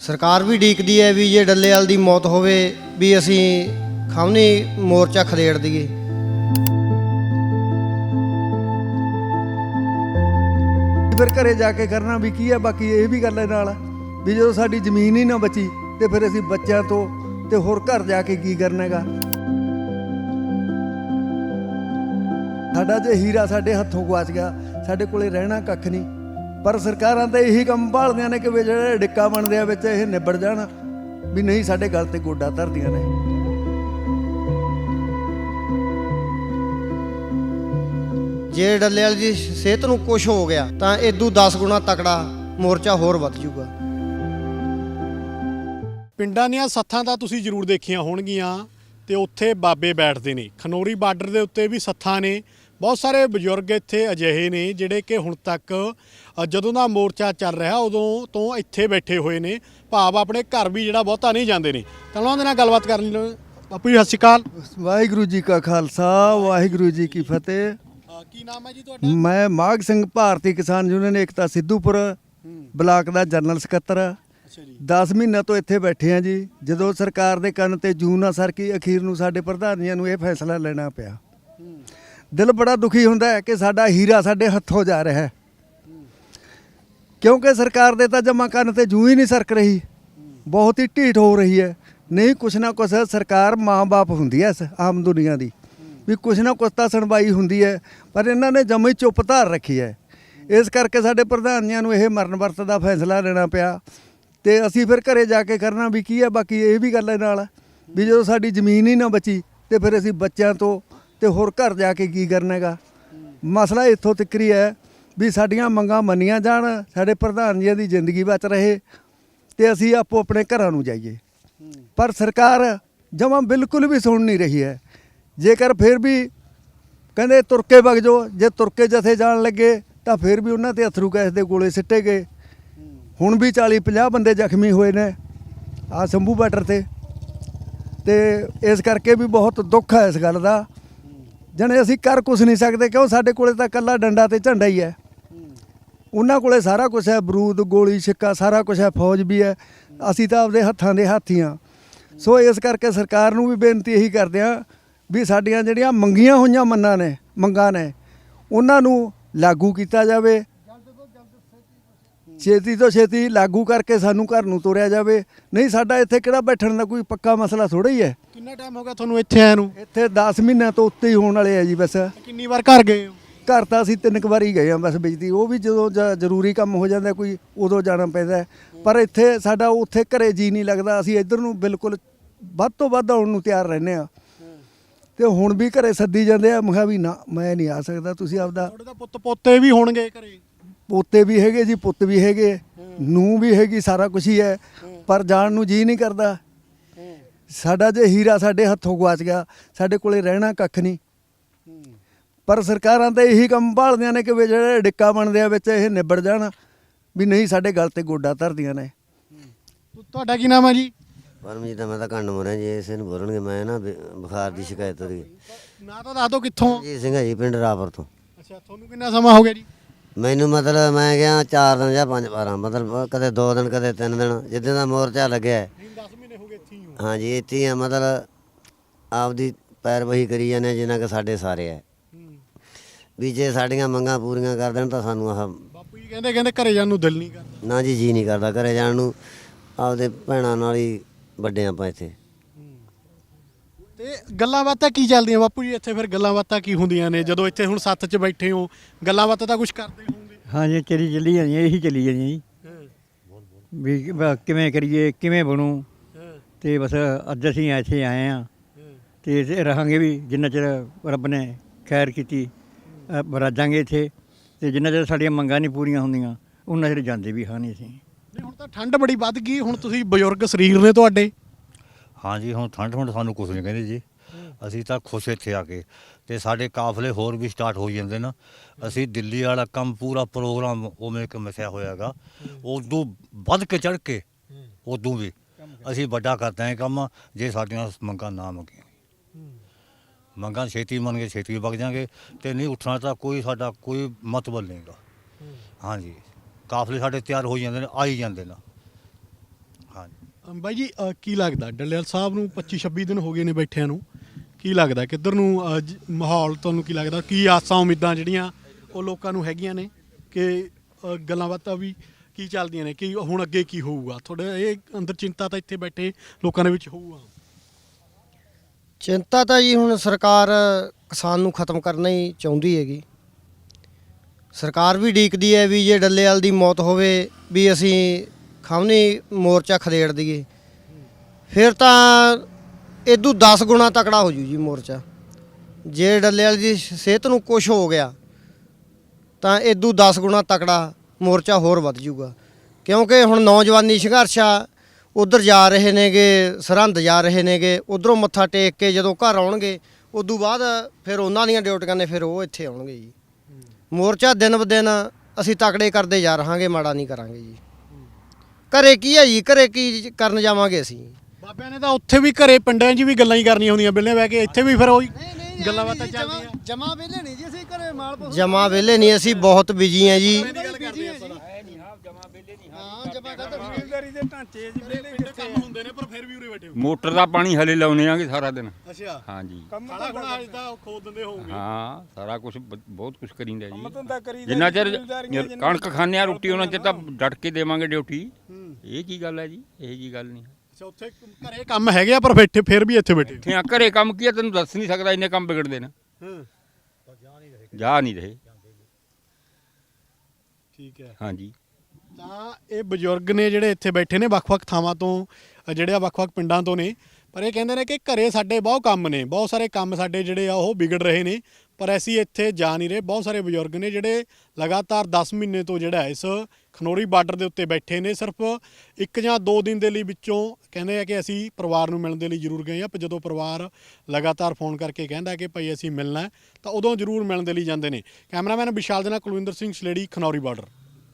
ਸਰਕਾਰ ਵੀ ਡੀਕਦੀ ਹੈ ਵੀ ਜੇ ਡੱਲੇਵਾਲ ਦੀ ਮੌਤ ਹੋਵੇ ਵੀ ਅਸੀਂ ਖਾਮਨੀ ਮੋਰਚਾ ਖਦੇੜ ਦਈਏ। ਫਿਰ ਘਰੇ ਜਾ ਕੇ ਕਰਨਾ ਵੀ ਕੀ ਹੈ, ਬਾਕੀ ਇਹ ਵੀ ਗੱਲ ਹੈ ਨਾਲ ਵੀ ਜਦੋਂ ਸਾਡੀ ਜ਼ਮੀਨ ਹੀ ਨਾ ਬਚੀ ਤੇ ਫਿਰ ਅਸੀਂ ਬੱਚਿਆਂ ਤੋਂ ਤੇ ਹੋਰ ਘਰ ਜਾ ਕੇ ਕੀ ਕਰਨਾ ਹੈਗਾ। ਸਾਡਾ ਜੇ ਹੀਰਾ ਸਾਡੇ ਹੱਥੋਂ ਗਵਾਚ ਗਿਆ, ਸਾਡੇ ਕੋਲੇ ਰਹਿਣਾ ਕੱਖ ਨਹੀਂ। ਪਰ ਸਰਕਾਰਾਂ ਤਾਂ ਇਹੀ ਕੰਮ ਭਾਲਦੀਆਂ ਨੇ ਕਿ ਵੀ ਜਿਹੜੇ ਡਿੱਕਾ ਬਣਦੇ ਆ ਵਿੱਚ ਇਹ ਨਿਬੜ ਜਾਣ ਵੀ ਨਹੀਂ ਸਾਡੇ ਗਲ ਤੇ ਗੋਡਾ ਧਰਦੀਆਂ ਨੇ। ਜੇ ਡੱਲੇਵਾਲ ਦੀ ਸਿਹਤ ਨੂੰ ਕੁਝ ਹੋ ਗਿਆ ਤਾਂ ਇਦੋਂ 10 ਗੁਣਾ ਤਕੜਾ ਮੋਰਚਾ ਹੋਰ ਵੱਧ ਜਾਊਗਾ। ਪਿੰਡਾਂ ਦੀਆਂ ਸੱਥਾਂ ਤਾਂ ਤੁਸੀਂ ਜ਼ਰੂਰ ਦੇਖੀਆਂ ਹੋਣਗੀਆਂ ਤੇ ਉੱਥੇ ਬਾਬੇ ਬੈਠਦੇ ਨੇ। ਖਨੌਰੀ ਬਾਰਡਰ ਦੇ ਉੱਤੇ ਵੀ ਸੱਥਾਂ ਨੇ। ਬਹੁਤ ਸਾਰੇ ਬਜ਼ੁਰਗ ਇੱਥੇ ਅਜਿਹੇ ਨੇ ਜਿਹੜੇ ਕਿ ਹੁਣ ਤੱਕ ਜਦੋਂ ਦਾ ਮੋਰਚਾ ਚੱਲ ਰਿਹਾ ਉਦੋਂ ਤੋਂ ਇੱਥੇ ਬੈਠੇ ਹੋਏ ਨੇ। ਭਾਵ ਆਪਣੇ ਘਰ ਵੀ ਜਿਹੜਾ ਬਹੁਤਾ ਨਹੀਂ ਜਾਂਦੇ ਨੇ। ਤਾਂ ਉਹਨਾਂ ਦੇ ਨਾਲ ਗੱਲਬਾਤ ਕਰਨ ਲਈ ਬਾਪੂ ਜੀ ਸਤਿ ਸ਼੍ਰੀ ਅਕਾਲ। ਵਾਹਿਗੁਰੂ ਜੀ ਕਾ ਖਾਲਸਾ ਵਾਹਿਗੁਰੂ ਜੀ ਕੀ ਫਤਿਹ। ਕੀ ਨਾਮ ਹੈ ਜੀ ਤੁਹਾਡਾ? ਮੈਂ ਮਾਘ ਸਿੰਘ ਭਾਰਤੀ ਕਿਸਾਨ ਯੂਨੀਅਨ ਏਕਤਾ ਸਿੱਧੂਪੁਰ ਬਲਾਕ ਦਾ ਜਨਰਲ ਸਕੱਤਰ। ਅੱਛਾ ਜੀ। 10 ਮਹੀਨਿਆਂ ਤੋਂ ਇੱਥੇ ਬੈਠੇ ਆ ਜੀ। ਜਦੋਂ ਸਰਕਾਰ ਦੇ ਕੰਨ ਤੇ ਜੂਨ ਆ ਸਰ ਕੀ ਅਖੀਰ ਨੂੰ ਸਾਡੇ ਪ੍ਰਧਾਨੀਆਂ ਨੂੰ ਇਹ ਫੈਸਲਾ ਲੈਣਾ ਪਿਆ। ਦਿਲ ਬੜਾ ਦੁਖੀ ਹੁੰਦਾ ਹੈ ਕਿ ਸਾਡਾ ਹੀਰਾ ਸਾਡੇ ਹੱਥੋਂ ਜਾ ਰਿਹਾ ਹੈ। ਕਿਉਂਕਿ ਸਰਕਾਰ ਦੇ ਤਾਂ ਜਮਾ ਕਰਨ ਤੇ ਜੂ ਹੀ ਨਹੀਂ ਸਰਕ ਰਹੀ। ਬਹੁਤ ਹੀ ਢੀਠ ਹੋ ਰਹੀ ਹੈ। ਨਹੀਂ, ਕੁਛ ਨਾ ਕੁਛ ਸਰਕਾਰ ਮਾਂ-ਬਾਪ ਹੁੰਦੀ ਹੈ ਇਸ ਆਮ ਦੁਨੀਆ ਦੀ। ਵੀ ਕੁਛ ਨਾ ਕੁਛ ਤਾਂ ਸੁਣਵਾਈ ਹੁੰਦੀ ਹੈ, ਪਰ ਇਹਨਾਂ ਨੇ ਜਮੀ ਚੁੱਪ ਧਾਰ ਰੱਖੀ ਹੈ। ਇਸ ਕਰਕੇ ਸਾਡੇ ਪ੍ਰਧਾਨੀਆਂ ਨੂੰ ਇਹ ਮਰਨ ਵਰਤ ਦਾ ਫੈਸਲਾ ਲੈਣਾ ਪਿਆ। ਤੇ ਅਸੀਂ ਫਿਰ ਘਰੇ ਜਾ ਕੇ ਕਰਨਾ ਵੀ ਕੀ ਹੈ, ਬਾਕੀ ਇਹ ਵੀ ਗੱਲ ਹੈ ਨਾਲ, ਵੀ ਜਦੋਂ ਸਾਡੀ ਜ਼ਮੀਨ ਹੀ ਨਾ ਬਚੀ, ਤੇ ਫਿਰ ਅਸੀਂ ਬੱਚਿਆਂ ਤੋਂ ਤੇ ਹੋਰ ਘਰ ਜਾ ਕੇ ਕੀ ਕਰਨਾ ਹੈਗਾ? ਮਸਲਾ ਇੱਥੋਂ ਤੱਕ ਹੀ ਹੈ ਵੀ ਸਾਡੀਆਂ ਮੰਗਾਂ ਮੰਨੀਆਂ ਜਾਣ, ਸਾਡੇ ਪ੍ਰਧਾਨ ਜੀ ਦੀ ਜ਼ਿੰਦਗੀ ਬਚ ਰਹੇ ਤੇ ਅਸੀਂ ਆਪੋ ਆਪਣੇ ਘਰਾਂ ਨੂੰ ਜਾਈਏ। ਪਰ ਸਰਕਾਰ ਜਮਾਂ ਬਿਲਕੁਲ ਵੀ ਸੁਣ ਨਹੀਂ ਰਹੀ ਹੈ। ਜੇਕਰ ਫਿਰ ਵੀ ਕਹਿੰਦੇ ਤੁਰਕੇ ਵਗ ਜਾਓ, ਜੇ ਤੁਰਕੇ ਜਥੇ ਜਾਣ ਲੱਗੇ, ਤਾਂ ਫਿਰ ਵੀ ਉਹਨਾਂ ਤੇ ਅਥਰੂ ਗੈਸ ਦੇ ਗੋਲੇ ਸਿੱਟੇ ਗਏ। ਹੁਣ ਵੀ 40 50 ਬੰਦੇ ਜ਼ਖਮੀ ਹੋਏ ਨੇ ਆ ਸ਼ੰਭੂ ਬਾਰਡਰ ਤੇ। ਤੇ ਇਸ ਕਰਕੇ ਵੀ ਬਹੁਤ ਦੁੱਖ ਹੈ ਇਸ ਗੱਲ ਦਾ। ਜਣੇ ਅਸੀਂ ਕਰ ਕੁਝ ਨਹੀਂ ਸਕਦੇ ਕਿਉਂ? ਸਾਡੇ ਕੋਲੇ ਤਾਂ ਕੱਲਾ ਡੰਡਾ ਤੇ ਝੰਡਾ ਹੀ ਹੈ। ਉਹਨਾਂ ਕੋਲੇ ਸਾਰਾ ਕੁਝ ਹੈ ਬਰੂਦ ਗੋਲੀ, ਛਿੱਕਾ, ਸਾਰਾ ਕੁਝ ਹੈ, ਫੌਜ ਵੀ ਹੈ। ਅਸੀਂ ਤਾਂ ਆਪਦੇ ਹੱਥਾਂ ਦੇ ਹਾਥੀਆਂ। ਸੋ ਇਸ ਕਰਕੇ ਸਰਕਾਰ ਨੂੰ ਵੀ ਬੇਨਤੀ ਇਹੀ ਕਰਦੇ ਹਾਂ ਵੀ ਸਾਡੀਆਂ ਜਿਹੜੀਆਂ ਮੰਗੀਆਂ ਹੋਈਆਂ ਮੰਨਾਂ ਨੇ, ਮੰਗਾਂ ਨੇ, ਉਹਨਾਂ ਨੂੰ ਲਾਗੂ ਕੀਤਾ ਜਾਵੇ। ਛੇਤੀ ਤੋਂ ਛੇਤੀ ਲਾਗੂ ਕਰਕੇ ਸਾਨੂੰ ਘਰ ਨੂੰ ਤੋਰਿਆ ਜਾਵੇ। ਨਹੀਂ, ਸਾਡਾ ਇੱਥੇ ਕਿਹੜਾ ਬੈਠਣ ਦਾ ਕੋਈ ਪੱਕਾ ਮਸਲਾ ਥੋੜਾ ਹੀ ਹੈ। ਕਿੰਨਾ ਟਾਈਮ ਹੋ ਗਿਆ ਤੁਹਾਨੂੰ ਇੱਥੇ ਆਏ ਨੂੰ? ਇੱਥੇ 10 ਮਹੀਨਿਆਂ ਤੋਂ ਉੱਤੇ ਹੀ ਹੋਣ ਵਾਲੇ ਆ ਜੀ ਬਸ। ਕਿੰਨੀ ਵਾਰ ਘਰ ਗਏ ਹੋ? ਘਰ ਤਾਂ ਅਸੀਂ ਤਿੰਨ ਕੁ ਵਾਰੀ ਗਏ ਆ ਬਸ ਬਿਜਲੀ। ਉਹ ਵੀ ਜਦੋਂ ਜ- ਜ਼ਰੂਰੀ ਕੰਮ ਹੋ ਜਾਂਦਾ ਕੋਈ ਉਦੋਂ ਜਾਣਾ ਪੈਂਦਾ ਹੈ। ਪਰ ਇੱਥੇ ਸਾਡਾ ਉੱਥੇ ਘਰੇ ਜੀ ਨਹੀਂ ਲੱਗਦਾ। ਅਸੀਂ ਇੱਧਰ ਨੂੰ ਬਿਲਕੁਲ ਵੱਧ ਤੋਂ ਵੱਧ ਆਉਣ ਨੂੰ ਤਿਆਰ ਰਹਿੰਦੇ ਆ ਤੇ ਹੁਣ ਵੀ ਘਰੇ ਸੱਦੀ ਜਾਂਦੇ ਆ। ਮੈਂ ਕਿਹਾ ਵੀ ਨਾ ਮੈਂ ਨਹੀਂ ਆ ਸਕਦਾ। ਤੁਸੀਂ ਆਪਦਾ ਤੁਹਾਡੇ ਤਾਂ ਪੁੱਤ ਪੋਤੇ ਵੀ ਹੋਣਗੇ ਘਰੇ। ਪੋਤੇ ਵੀ ਹੈਗੇ ਜੀ ਪੁੱਤ ਵੀ ਹੈਗੇ। ਨੂੰ ਵੀ ਹੈਗੀ ਸਾਰਾ ਕੁਝ ਹੀ। ਹੈ। ਪਰ ਜਾਣ ਨੂੰ ਜੀ ਨਹੀਂ ਕਰਦਾ। ਸਾਡਾ ਜੇ ਹੀਰਾ ਸਾਡੇ ਹੱਥੋਂ ਗਵਾਚ ਗਿਆ ਸਾਡੇ ਕੋਲੇ ਰਹਿਣਾ ਕੱਖ ਨਹੀਂ। ਪਰ ਸਰਕਾਰਾਂ ਤਾਂ ਇਹੀ ਕੰਮ ਭਾਲਦੀਆਂ ਨੇ ਕਿ ਵੀ ਜਿਹੜੇ ਡਿੱਕਾ ਬਣਦੇ ਆ ਵਿੱਚ ਇਹ ਨਿਬੜ ਜਾਣ ਵੀ ਨਹੀਂ ਸਾਡੇ ਗਲ ਤੇ ਗੋਡਾ ਧਰਦੀਆਂ ਨੇ। ਤੁਹਾਡਾ ਕੀ ਨਾਮ ਹੈ ਜੀ? ਪਰਮਜੀਤ ਦਾ ਮੈਂ ਤਾਂ ਕੰਨ ਮੁਰਿਆ ਜੀ ਇਸੇ ਨੂੰ ਬੋਲਣਗੇ ਮੈਂ ਨਾ ਬੁਖਾਰ ਦੀ ਸ਼ਿਕਾਇਤ ਉਹਦੀ। ਨਾਂ ਤਾਂ ਦੱਸ ਕਿੱਥੋਂ। ਜੀ ਸਿੰਘ ਹੈ ਜੀ ਪਿੰਡ ਰਾਪਰ ਤੋਂ। ਅੱਛਾ ਤੁਹਾਨੂੰ ਕਿੰਨਾ ਸਮਾਂ ਹੋ ਗਿਆ ਜੀ? ਮੈਨੂੰ ਮਤਲਬ ਮੈਂ ਗਿਆ 4 ਦਿਨ ਜਾਂ 5 12 ਮਤਲਬ ਕਦੇ 2 ਦਿਨ ਕਦੇ 3 ਦਿਨ ਜਿੱਦਾਂ ਦਾ ਮੋਰਚਾ ਲੱਗਿਆ। ਹੈ। ਨਹੀਂ 10 ਮਹੀਨੇ ਹੋ ਗਏ ਇੱਥੇ ਹੀ ਹੋ ਹਾਂ ਹੀ ਆ ਮਤਲਬ ਆਪਦੀ ਪੈਰਵਹੀ ਕਰੀ ਜਾਂਦੇ ਜਿੰਨਾ ਕਿ ਸਾਡੇ ਸਾਰੇ ਹੈ। ਵੀ ਜੇ ਸਾਡੀਆਂ ਮੰਗਾਂ ਪੂਰੀਆਂ ਕਰ ਦੇਣ ਤਾਂ ਸਾਨੂੰ ਆਹ ਬਾਪੂ ਜੀ ਕਹਿੰਦੇ ਕਹਿੰਦੇ ਘਰੇ ਜਾਣ ਨੂੰ ਦਿਲ ਨਹੀਂ ਕਰਦਾ। ਨਾ ਜੀ ਜੀ ਨਹੀਂ ਕਰਦਾ। ਘਰੇ ਜਾਣ ਨੂੰ ਆਪਦੇ ਭੈਣਾਂ ਨਾਲ ਹੀ ਵੱਡੇ ਆਪਾਂ ਇੱਥੇ। ਤੇ ਗੱਲਾਂ ਬਾਤਾਂ ਕੀ ਚੱਲਦੀਆਂ? ਬਾਪੂ ਜੀ ਇੱਥੇ ਫਿਰ ਗੱਲਾਂ ਬਾਤਾਂ ਕੀ ਹੁੰਦੀਆਂ ਨੇ? ਜਦੋਂ ਇੱਥੇ ਹੁਣ ਸੱਥ 'ਚ ਬੈਠੇ ਹੋ ਗੱਲਾਂ ਬਾਤਾਂ ਤਾਂ ਕੁਝ ਕਰਦੇ ਹੋਵੋਗੇ। ਹਾਂ ਜੀ ਚਲੀ ਚੱਲੀ ਜਾਂਦੀਆਂ ਇਹੀ ਚੱਲੀ ਜਾਂਦੀਆਂ ਜੀ। ਵੀ ਬ- ਕਿਵੇਂ ਕਰੀਏ ਕਿਵੇਂ ਬਣੂ? ਤੇ ਬਸ ਅੱਜ ਅਸੀਂ ਇੱਥੇ ਆਏ ਆ ਤੇ ਇੱਥੇ ਰਹਾਂਗੇ ਵੀ ਜਿੰਨਾ ਚਿਰ ਰੱਬ ਨੇ ਖੈਰ ਕੀਤੀ ਅ, ਰਾਜਾਂਗੇ ਇੱਥੇ ਤੇ ਜਿੰਨਾ ਚਿਰ ਸਾਡੀਆਂ ਮੰਗਾਂ ਨਹੀਂ ਪੂਰੀਆਂ ਹੁੰਦੀਆਂ ਉਹਨਾਂ ਚਿਰ ਜਾਂਦੇ ਵੀ ਹਾਂ ਨਹੀਂ ਅਸੀਂ। ਨਹੀਂ ਹੁਣ ਤਾਂ ਠੰਡ ਬੜੀ ਵੱਧ ਗਈ ਹੁਣ ਤੁਸੀਂ ਬਜ਼ੁਰਗ ਸਰੀਰ ਨੇ ਤੁਹਾਡੇ। ਹਾਂਜੀ ਹੁਣ ਠੰਡ ਠੰਡ ਸਾਨੂੰ ਕੁਝ ਨਹੀਂ ਕਹਿੰਦੇ ਜੀ। ਅਸੀਂ ਤਾਂ ਖੁਸ਼ ਇੱਥੇ ਆ ਕੇ ਤੇ ਸਾਡੇ ਕਾਫਲੇ ਹੋਰ ਵੀ ਸਟਾਰਟ ਹੋ ਜਾਂਦੇ ਨਾ। ਅਸੀਂ ਦਿੱਲੀ ਵਾਲਾ ਕੰਮ ਪੂਰਾ ਪ੍ਰੋਗਰਾਮ ਉਵੇਂ ਕਿ ਮਸਿਆ ਹੋਇਆਗਾ। ਉਦੋਂ ਵੱਧ ਕੇ ਚੜ ਕੇ ਉਦੋਂ ਵੀ। ਅਸੀਂ ਵੱਡਾ ਕਰਦੇ ਹਾਂ ਕੰਮ ਜੇ ਸਾਡੀਆਂ ਮੰਗਾਂ ਨਾ ਮੰਗੀਆਂ। ਮੰਗਾਂ ਛੇਤੀ ਮੰਨ ਕੇ ਛੇਤੀ ਵਗ ਜਾਾਂਗੇ ਤੇ ਨਹੀਂ ਉੱਠਣਾ ਤਾਂ ਕੋਈ ਸਾਡਾ ਕੋਈ ਮਤਲਬ ਨਹੀਂਗਾ ਹਾਂਜੀ। ਕਾਫਲੇ ਸਾਡੇ ਤਿਆਰ ਹੋ ਜਾਂਦੇ ਨੇ ਆ ਹੀ ਜਾਂਦੇ ਨੇ। ਹਾਂਜੀ। ਬਾਈ ਜੀ ਅ, ਕੀ ਲੱਗਦਾ? ਡੱਲੇਵਾਲ ਸਾਹਿਬ ਨੂੰ 25 26 ਦਿਨ ਹੋ ਗਏ ਨੇ ਬੈਠਿਆਂ ਨੂੰ। ਕੀ ਲੱਗਦਾ? ਕਿੱਧਰ ਨੂੰ ਅ, ਜ- ਮਾਹੌਲ ਤੁਹਾਨੂੰ ਕੀ ਲੱਗਦਾ? ਕੀ ਆਸਾਂ ਉਮੀਦਾਂ ਜਿਹੜੀਆਂ ਉਹ ਲੋਕਾਂ ਨੂੰ ਹੈਗੀਆਂ ਨੇ? ਕਿ ਅ, ਗੱਲਾਂ ਬਾਤਾਂ ਵੀ ਕੀ ਚੱਲਦੀਆਂ ਨੇ, ਕਿ ਹੁਣ ਅੱਗੇ ਕੀ ਹੋਊਗਾ? ਤੁਹਾਡੇ ਇਹ ਅੰਦਰ ਚਿੰਤਾ ਤਾਂ ਇੱਥੇ ਬੈਠੇ ਲੋਕਾਂ ਦੇ ਵਿੱਚ ਹੋਊਗਾ। ਚਿੰਤਾ ਤਾਂ ਜੀ ਹੁਣ ਸਰਕਾਰ ਕਿਸਾਨ ਨੂੰ ਖਤਮ ਕਰਨਾ ਹੀ ਚਾਹੁੰਦੀ ਹੈਗੀ। ਸਰਕਾਰ ਵੀ ਡੀਕਦੀ ਹੈ ਵੀ ਜੇ ਡੱਲੇਵਾਲ ਦੀ ਮੌਤ ਹੋਵੇ ਵੀ ਅਸੀਂ ਖਾਮਨੀ ਮੋਰਚਾ ਖਦੇੜ ਦਈਏ। ਫਿਰ ਤਾਂ ਇਦੋਂ 10 ਗੁਣਾ ਤਕੜਾ ਹੋ ਜੂ ਜੀ ਮੋਰਚਾ। ਜੇ ਡੱਲੇਵਾਲ ਦੀ ਸਿਹਤ ਨੂੰ ਕੁਝ ਹੋ ਗਿਆ ਤਾਂ ਇਦੋਂ 10 ਗੁਣਾ ਤਕੜਾ ਮੋਰਚਾ ਹੋਰ ਵੱਧ ਜੂਗਾ ਕਿਉਂਕਿ ਹੁਣ ਨੌਜਵਾਨੀ ਸੰਘਰਸ਼ ਆ, ਉਧਰ ਜਾ ਰਹੇ ਨੇਗੇ, ਸਰਹੰਦ ਜਾ ਰਹੇ ਨੇਗੇ, ਉਧਰੋਂ ਮੱਥਾ ਟੇਕ ਕੇ ਜਦੋਂ ਘਰ ਆਉਣਗੇ, ਉਦੋਂ ਬਾਅਦ ਫਿਰ ਉਹਨਾਂ ਦੀਆਂ ਡਿਊਟੀਆਂ ਨੇ ਫਿਰ ਉਹ ਇੱਥੇ ਆਉਣਗੇ ਜੀ। ਮੋਰਚਾ ਦਿਨ ਬ ਦਿਨ ਅਸੀਂ ਤਕੜੇ ਕਰਦੇ ਜਾ ਰਹਾਂਗੇ, ਮਾੜਾ ਨਹੀਂ ਕਰਾਂਗੇ ਜੀ। ਘਰੇ ਕੀ ਹੈ ਜੀ? ਘਰੇ ਕੀ ਕਰਨ ਜਾਵਾਂਗੇ ਅਸੀਂ? ਬਾਬਿਆਂ ਨੇ ਤਾਂ ਉੱਥੇ ਵੀ ਘਰੇ ਪਿੰਡਾਂ 'ਚ ਵੀ ਗੱਲਾਂ ਹੀ ਕਰਨੀਆਂ ਹੁੰਦੀਆਂ, ਬਿੱਲੇ ਬਹਿ ਕੇ, ਇੱਥੇ ਵੀ ਫਿਰ ਉਹੀ ਗੱਲਾਂ ਬਾਤਾਂ ਚੱਲਦੀਆਂ। ਜਮਾ ਵੇਲੇ ਨਹੀਂ ਜੀ ਅਸੀਂ ਘਰੇ ਮਾਲ ਜਮਾ ਵਿਹਲੇ ਨਹੀਂ ਅਸੀਂ ਬਹੁਤ ਬਿਜ਼ੀ ਆ ਜੀ। ਗੱਲ ਕਰਦੇ ਆ ਸਦਾ ਹਾਂ ਜਮਾ ਕਰ ਜ਼ਿਮੀਂਦਾਰੀ ਦੇ ਢਾਂਚੇ ਜੀ ਪਿੰਡ ਕੰਮ ਹੁੰਦੇ ਨੇ ਪਰ ਫਿਰ ਵੀ ਉਰੇ ਬੈਠੇ ਹੋ ਮੋਟਰ ਦਾ ਪਾਣੀ ਹਲੇ ਲਾਉਨੇ ਆਂਗੇ ਸਾਰਾ ਦਿਨ। ਅੱਛਾ। ਹਾਂਜੀ ਖਾਣਾ ਖੁਣਾ ਅੱਜ ਤਾਂ ਖੋਦ ਦਿੰਦੇ ਹੋਵੋਗੇ ਹਾਂ ਸਾਰਾ ਕੁਝ ਬਹੁਤ ਕੁਝ ਕਰੀਂਦਾ ਜੀ। ਜਿੰਨਾ ਚਿਰ ਕਣਕ ਖਾਂਦੇ ਆ ਰੋਟੀ ਉਹਨਾਂ ਚਿਰ ਤਾਂ ਡਟ ਕੇ ਦੇਵਾਂਗੇ ਡਿਊਟੀ। ਇਹ ਕੀ ਗੱਲ ਹੈ ਜੀ? ਇਹ ਜੀ ਗੱਲ ਨਹੀਂ। ਅੱਛਾ ਉੱਥੇ ਘਰੇ ਕੰਮ ਹੈਗੇ ਆ ਪਰ ਬੈਠੇ ਫਿਰ ਵੀ ਇੱਥੇ ਬੈਠੇ। ਇੱਥੇ ਆ ਘਰੇ ਕੰਮ ਕੀ ਆ ਤੈਨੂੰ ਦੱਸ ਨਹੀਂ ਸਕਦਾ ਇੰਨੇ ਕੰਮ ਵਿਗੜਦੇ ਨੇ। ਹਾਂ। ਜਾ ਨਹੀਂ ਰਹੇ। ਠੀਕ ਹੈ। ਹਾਂਜੀ। ਤਾਂ ਇਹ ਬਜ਼ੁਰਗ ਨੇ ਜਿਹੜੇ ਇੱਥੇ ਬੈਠੇ ਨੇ ਵੱਖ-ਵੱਖ ਥਾਵਾਂ ਤੋਂ ਅ, ਜਿਹੜੇ ਆ ਵੱਖ-ਵੱਖ ਪਿੰਡਾਂ ਤੋਂ ਨੇ ਪਰ ਇਹ ਕਹਿੰਦੇ ਨੇ ਕਿ ਘਰੇ ਸਾਡੇ ਬਹੁਤ ਕੰਮ ਨੇ ਬਹੁਤ ਸਾਰੇ ਕੰਮ ਸਾਡੇ ਜਿਹੜੇ ਆ ਉਹ ਵਿਗੜ ਰਹੇ ਨੇ। ਪਰ ਅਸੀਂ ਇੱਥੇ ਜਾ ਨਹੀਂ ਰਹੇ। ਬਹੁਤ ਸਾਰੇ ਬਜ਼ੁਰਗ ਨੇ ਜਿਹੜੇ ਲਗਾਤਾਰ 10 ਮਹੀਨੇ ਤੋਂ ਜਿਹੜਾ ਇਸ ਖਨੋਰੀ ਬਾਰਡਰ ਦੇ ਉੱਤੇ ਬੈਠੇ ਨੇ। ਸਿਰਫ ਇੱਕ ਜਾਂ ਦੋ ਦਿਨ ਦੇ ਲਈ ਵਿੱਚੋਂ ਕਹਿੰਦੇ ਆ ਕਿ ਅਸੀਂ ਪਰਿਵਾਰ ਨੂੰ ਮਿਲਣ ਦੇ ਲਈ ਜ਼ਰੂਰ ਗਏ ਆ। ਪਰ ਜਦੋਂ ਪਰਿਵਾਰ ਲਗਾਤਾਰ ਫੋਨ ਕਰਕੇ ਕਹਿੰਦਾ ਕਿ ਭਾਈ ਅਸੀਂ ਮਿਲਣਾ ਤਾਂ ਉਦੋਂ ਜ਼ਰੂਰ ਮਿਲਣ ਦੇ ਲਈ ਜਾਂਦੇ ਨੇ। ਕੈਮਰਾਮੈਨ ਵਿਸ਼ਾਲ ਦੇ ਨਾਲ ਕੁਲਵਿੰਦਰ ਸਿੰਘ ਸਲੇੜੀ, ਖਨੌਰੀ ਬਾਰਡਰ।